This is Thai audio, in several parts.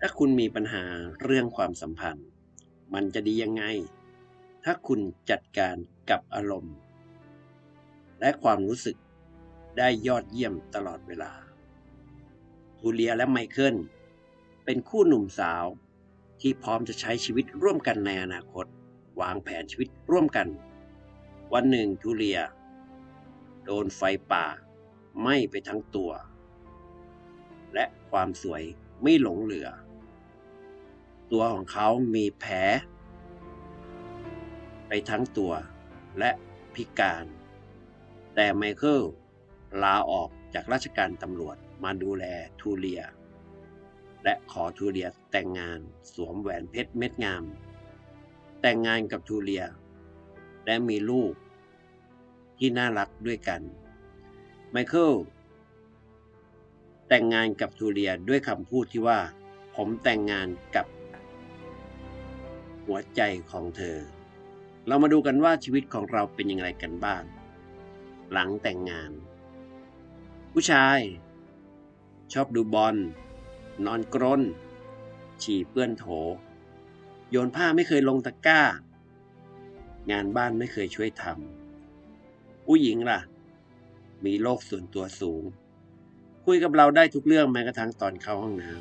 ถ้าคุณมีปัญหาเรื่องความสัมพันธ์ มันจะดียังไง ถ้าคุณจัดการกับอารมณ์ และความรู้สึกได้ยอดเยี่ยมตลอดเวลาทูเลียและไมเคิลเป็นคู่หนุ่มสาวที่พร้อมจะใช้ชีวิตร่วมกันในอนาคต วางแผนชีวิตร่วมกัน วันหนึ่งทูเลีย โดนไฟป่าไหม้ไปทั้งตัว และความสวยไม่หลงเหลือ ตัวของเขามีแผล ไปทั้งตัวและพิการ แต่ไมเคิลลาออกจากราชการตำรวจมาดูแลทูเลีย และขอทูเลียแต่งงานสวมแหวนเพชรเม็ดงาม แต่งงานกับทูเลีย และมีลูกที่น่ารักด้วยกัน ไมเคิลแต่งงานกับทูเลียด้วยคำพูดที่ว่า ผมแต่งงานกับ หัวใจของเธอ เรามาดูกันว่าชีวิตของเราเป็นยังไงกันบ้าง หลังแต่งงาน ผู้ชาย ชอบดูบอล นอนกรน ฉี่เปื้อนโถ โยนผ้าไม่เคยลงตะกร้า งานบ้านไม่เคยช่วยทำผู้หญิงล่ะ มีโลกส่วนตัวสูง คุยกับเราได้ทุกเรื่องแม้กระทั่งตอนเข้าห้องน้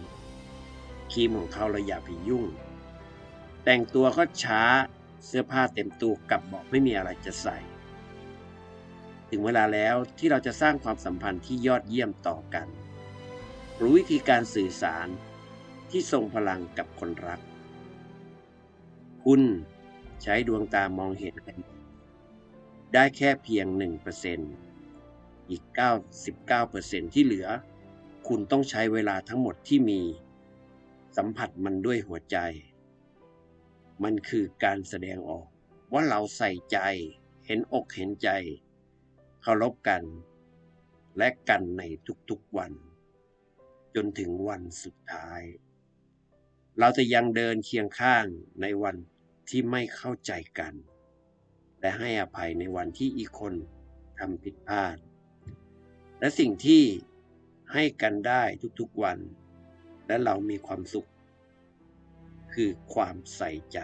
ำครีมของเขาเราอย่าไปยุ่ง แต่งตัวก็ช้าเสื้อผ้าเต็มตู้กลับบอกไม่มีอะไรจะใส่ ถึงเวลาแล้วที่เราจะสร้างความสัมพันธ์ที่ยอดเยี่ยมต่อกัน รู้วิธีการสื่อสารที่ทรงพลังกับคนรัก คุณใช้ดวงตามองเห็นกัน ได้แค่เพียง 1%อีก 99%ที่เหลือ คุณต้องใช้เวลาทั้งหมดที่มี สัมผัสมันด้วยหัวใจ มันคือการแสดงออก ว่าเราใส่ใจ เห็นอกเห็นใจ เคารพกัน และกันในทุกๆวัน จนถึงวันสุดท้าย เราจะยังเดินเคียงข้างในวันที่ไม่เข้าใจกัน และให้อภัยในวันที่อีกคนทำผิดพลาด และสิ่งที่ให้กันได้ทุกๆวัน และเรามีความสุข คือความใส่ใจ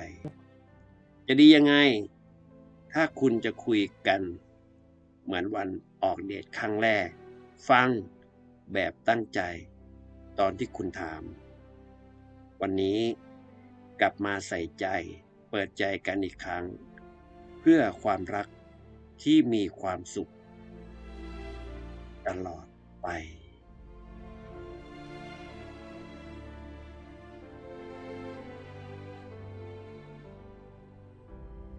จะดียังไง ถ้าคุณจะคุยกัน เหมือนวันออกเดทครั้งแรก ฟังแบบตั้งใจ ตอนที่คุณถาม วันนี้กลับมาใส่ใจ เปิดใจกันอีกครั้ง เพื่อความรักที่มีความสุข ตลอดไป